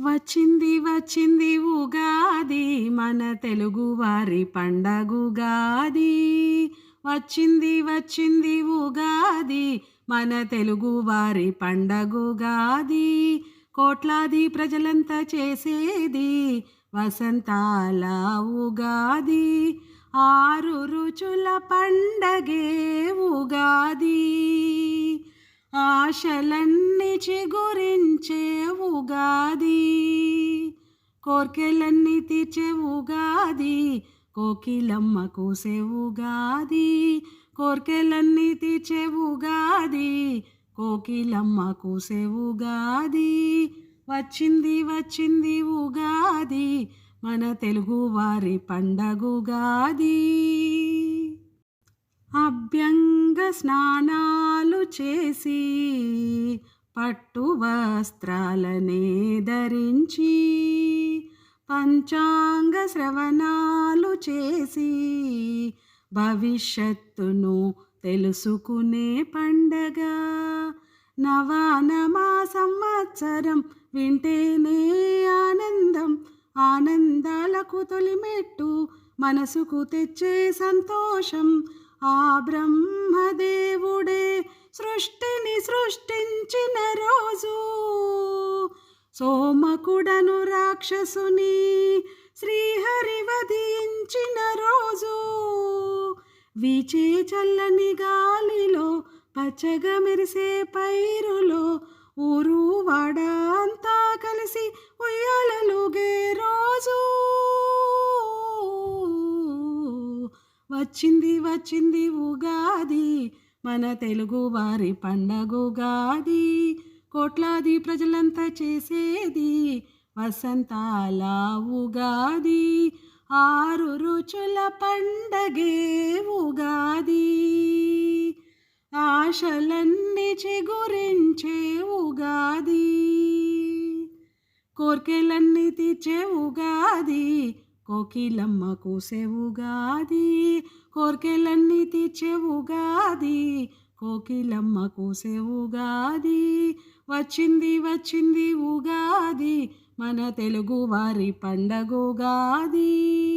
వచ్చింది వచ్చింది ఉగాది మన తెలుగు వారి పండగుగాది వచ్చింది వచ్చింది ఉగాది మన తెలుగు వారి పండగుగాది కోట్లాది ప్రజలంతా చేసేది వసంతాల ఉగాది. ఆరు రుచుల పండగే ఉగాది. ఆశలన్నీ చిగురించే కోర్కెలన్నీ తీర్చే ఉగాది కోకిలమ్మ కూసే ఉగాది కోర్కెలన్నీ తీర్చే ఉగాది కోకిలమ్మ కూసే ఉగాది వచ్చింది వచ్చింది ఉగాది మన తెలుగు వారి పండగుగాది. అభ్యంగ స్నానాలు చేసి పట్టు వస్త్రాలనే ధరించి పంచాంగ శ్రవణాలు చేసి భవిష్యత్తును తెలుసుకునే పండగ. నవానమా సంవత్సరం వింటేనే ఆనందం. ఆనందాలకు తొలిమెట్టు మనసుకు తెచ్చే సంతోషం. ఆ బ్రహ్మదేవుడే సృష్టిని సృష్టించిన రోజు సోమకుడను రాక్షసుని శ్రీహరి వధించిన రోజు వీచే చల్లని గాలిలో పచ్చగా మెరిసే పైరులో ఊరు వాడ అంతా కలిసి ఉయ్యాలలుగే రోజు. వచ్చింది వచ్చింది ఉగాది మన తెలుగు వారి పండగుగాది కోట్లాది ప్రజలంతా చేసేది వసంతాల ఉగాది ఆరు రుచుల పండగే ఉగాది. ఆశలన్నీ చిగురించే ఉగాది కోర్కెలన్నీ తీర్చే ఉగాది కోకిలమ్మ కూసే ఉగాది కోర్కెలన్నీ తీర్చే ఉగాది కోకిలమ్మ కూసే ఉగాది. వచ్చింది వచ్చింది ఉగాది. మన తెలుగు వారి పండగుగాది